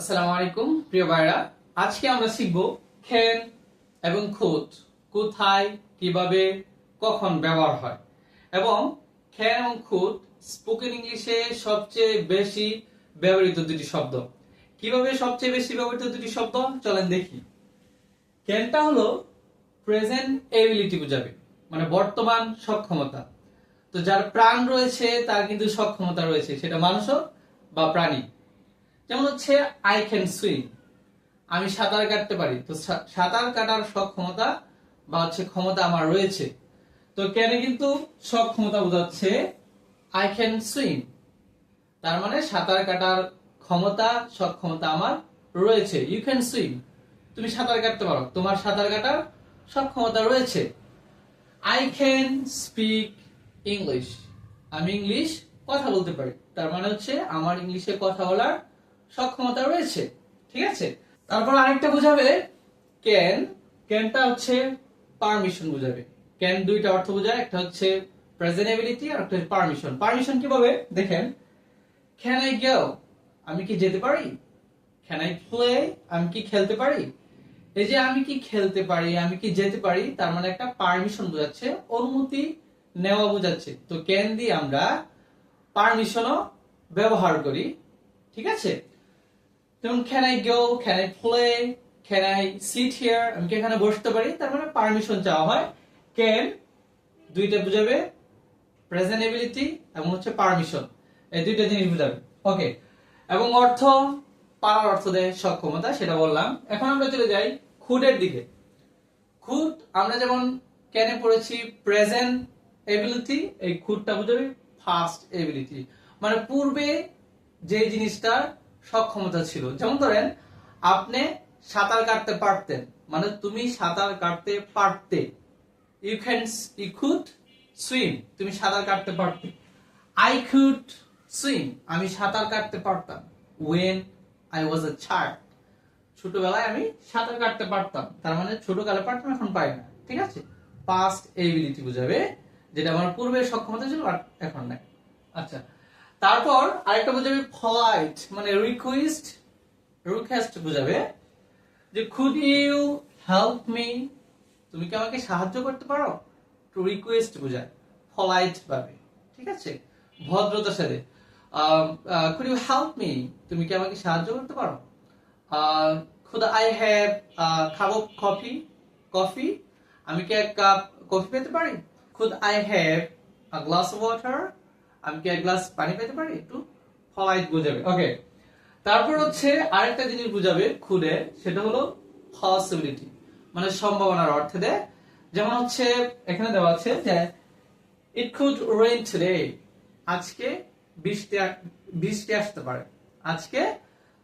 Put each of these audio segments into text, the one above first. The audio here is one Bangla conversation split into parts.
আসসালামু আলাইকুম, প্রিয় ভাইরা আজকে আমরা শিখব খেন এবং খুত কোথায়, কীভাবে, কখন ব্যবহার হয়। এবং খেন এবং খুত স্পোকেন ইংলিশে সবচেয়ে বেশি ব্যবহৃত দুটি শব্দ। কীভাবে সবচেয়ে বেশি ব্যবহৃত দুটি শব্দ? চলেন দেখি। ক্যানটা হলো প্রেজেন্ট এবিলিটি বোঝাবে মানে বর্তমান সক্ষমতা। তো যার প্রাণ রয়েছে, তার কিন্তু সক্ষমতা রয়েছে, সেটা মানুষ বা প্রাণী। যেমন হচ্ছে আই ক্যান সুইম আমি সাঁতার কাটতে পারি। তো সাঁতার কাটার সক্ষমতা বা হচ্ছে ক্ষমতা আমার রয়েছে। তো কেন কিন্তু সক্ষমতা বোঝাচ্ছে? আই ক্যান সুইম তার মানে সাঁতার কাটার ক্ষমতা সক্ষমতা আমার রয়েছে। ইউ ক্যান সুইম তুমি সাঁতার কাটতে পারো। তোমার সাঁতার কাটার সক্ষমতা রয়েছে। আই ক্যান স্পিক ইংলিশ আমি ইংলিশ কথা বলতে পারি। তার মানে হচ্ছে, আমার ইংলিশে কথা বলার সক্ষমতা রয়েছে, ঠিক আছে? তারপর আরেকটা বোঝাবে ক্যান ক্যানটা হচ্ছে পারমিশন বোঝাবে। ক্যান দুইটা অর্থ বোঝায়, একটা হচ্ছে প্রেজেন্টেবিলিটি আর একটা পারমিশন পারমিশন কীভাবে দেখেন ক্যান আই গো আমি কি যেতে পারি? ক্যান আই প্লে আমি কি খেলতে পারি? এই যে আমি কি খেলতে পারি, আমি কি যেতে পারি, তার মানে একটা পারমিশন বোঝাচ্ছে, অনুমতি নেওয়া বোঝাচ্ছে। তো ক্যান দিয়ে আমরা পারমিশনও ব্যবহার করি, ঠিক আছে? যেমন can I go can I play can I sit here আমি কি এখানে বসতে পারি? তার মানে পারমিশন চাওয়া হয়। ক্যান দুইটা বুঝাবে। প্রেজেন্টেবিলিটি এবং হচ্ছে পারমিশন এই দুইটা জিনিস বুঝাবে। ওকে এবং অর্থ, পারার অর্থ দেয় সক্ষমতা, সেটা বললাম। এখন আমরা চলে যাই খুদের দিকে। খুদ আমরা যেমন কেনে পড়েছি প্রেজেন্ট এবিলিটি এই খুদটা বুঝাবে ফাস্ট এবিলিটি মানে পূর্বে যে জিনিসটার সক্ষমতা ছিল। যেমন ধরেন, আপনি সাঁতার কাটতে পারতেন। মানে তুমি সাঁতার কাটতে পারতে। You can you could swim তুমি সাঁতার কাটতে পারতে। আই কুড সুইম আমি সাঁতার কাটতে পারতাম। When I was a child ছোটবেলায় আমি সাঁতার কাটতে পারতাম। তার মানে ছোটকালে পারতাম, এখন পাই না। ঠিক আছে? পাস্ট এবিলিটি বুঝাবে, যেটা আমার পূর্বের সক্ষমতা ছিল আর এখন নাই। আচ্ছা তারপর আরেকটা বুঝাবে ফলাইট মানে রিকোয়েস্ট রিকোয়েস্ট বুঝাবে যে খুড ইউ হেল্প মি তুমি কি আমাকে সাহায্য করতে পারো? টু রিকোয়েস্ট বোঝায় ফলাইট ভাবে, ঠিক আছে? ভদ্রতার সাথে। খুড ইউ হেল্প মি তুমি কি আমাকে সাহায্য করতে পারো? Could I have cup coffee coffee আমি কি এক কাপ কফি পেতে পারি? খুদ আই হ্যাভ গ্লাস ওয়াটার আমি কি এক গ্লাস পানি পেতে পারি? একটু ফলাইট বোঝাবে। ওকে তারপর হচ্ছে আরেকটা জিনিস বুঝাবে খুদে, সেটা হলো পসিবিলিটি মানে সম্ভাবনার অর্থে দেয়। যেমন হচ্ছে এখানে দেওয়া আছে যে ইট কুড রেইন টুডে আজকে বৃষ্টি বৃষ্টি আসতে পারে। আজকে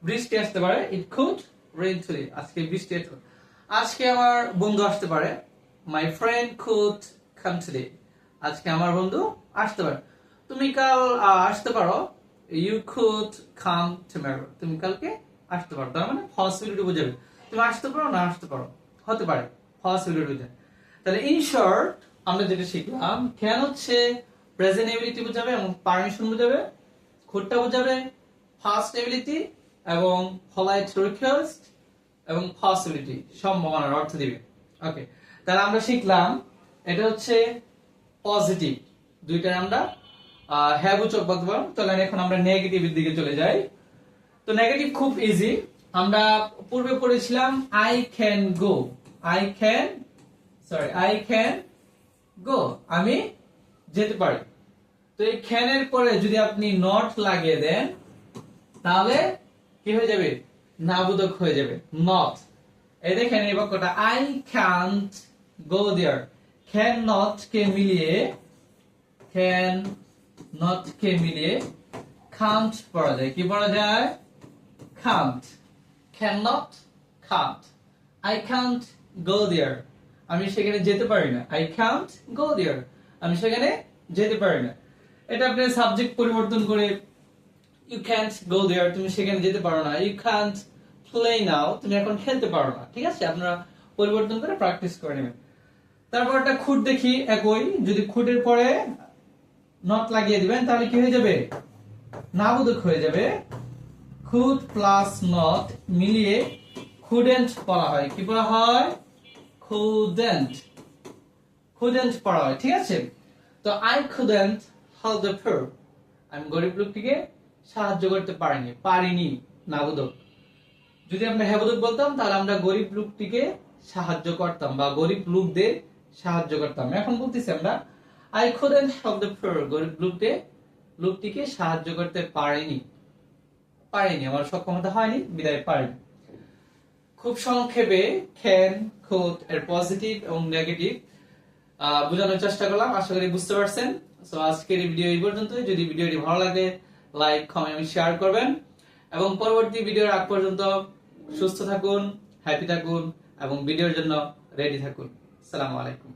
বৃষ্টি আসতে পারে। ইট কুড রেইন টুডে আজকে বৃষ্টি আসতে পারে। আজকে আমার বন্ধু আসতে পারে। My friend could come today আজকে আমার বন্ধু আসতে পারে। তুমি কাল আসতে পারো। ইউ কুড কাম টুমরো তুমি কালকে আসতে পারো। তার মানে পসিবিলিটি বোঝাবে। তুমি আসতে পারো, না আসতে পারো। হতে পারে। পসিবিলিটি বোঝাবে তাহলে ইন শর্ট আমরা যেটা শিখলাম, কেন হচ্ছে প্রেজেন্টেবিলিটি বোঝাবে এবং পারমিশন বোঝাবে খুঁটটা বোঝাবে ফার্স্ট এবিলিটি এবং ফলাইট রিকোয়েস্ট এবং পসিবিলিটি সম্ভাবনার অর্থ দিবে। ওকে তাহলে আমরা শিখলাম, এটা হচ্ছে পজিটিভ দুইটার আমরা হ্যাঁ বুচক বলতে তাহলে এখন আমরা নেগেটিভের দিকে চলে যাই। তো নেগেটিভ খুব ইজি আমরা পূর্বে পড়েছিলাম I can go I can sorry I can go আমি যেতে পারি। তো এই ক্যানের পরে যদি আপনি নট লাগিয়ে দেন, তাহলে কি হয়ে যাবে? নাবোধক হয়ে যাবে। নট এই দেখেন এই বাক্যটা I can't go there can not কে মিলিয়ে ক্যান নট কে মিলিয়ে কান্ট পড়া যায়। কি পড়া যায়? Can't can not can't I can't go there আমি সেখানে যেতে পারি না। আই কান্ট গো দেয়ার আমি সেখানে যেতে পারি না। এটা আপনি সাবজেক্ট পরিবর্তন করে ইউ ক্যান্ট গো দেয়ার তুমি সেখানে যেতে পারো না। ইউ ক্যান্ট প্লে নাও তুমি এখন খেলতে পারো না। ঠিক আছে? আপনারা পরিবর্তন করে প্র্যাকটিস করে নেবেন। তারপর একটা খুঁট দেখি একই। যদি খুঁটের পরে নট লাগিয়ে দিবেন, তাহলে কি হয়ে যাবে? নাবোধক হয়ে যাবে। খুদ প্লাস নট মিলিয়ে খুডেন্ট পড়া হয়। কি পড়া হয়? খুডেন্ট। খুডেন্ট পড়া হয়, ঠিক আছে? তো I couldn't help the poor আমি গরিব লোকটিকে সাহায্য করতে পারিনি পারিনি না বোধক যদি আমরা হ্যাবোধক বলতাম, তাহলে আমরা গরিব লোকটিকে সাহায্য করতাম বা গরিব লোকদের সাহায্য করতাম। এখন বলতেছি আমরা I couldn't help the poor গরিব লোকটি লোকটিকে সাহায্য করতে পারেনি। পারেনি, আমার সক্ষমতা হয়নি, বিদায় পারিনি। খুব সংক্ষেপে ক্যান খুদ এর পজিটিভ এবং নেগেটিভ বোঝানোর চেষ্টা করলাম। আশা করি বুঝতে পারছেন। সো আজকের এই ভিডিও এই পর্যন্তই। যদি ভিডিওটি ভালো লাগে লাইক কমেন্ট শেয়ার করবেন। এবং পরবর্তী ভিডিওর আগ পর্যন্ত সুস্থ থাকুন হ্যাপি থাকুন এবং ভিডিওর জন্য রেডি থাকুন। আসসালামু আলাইকুম।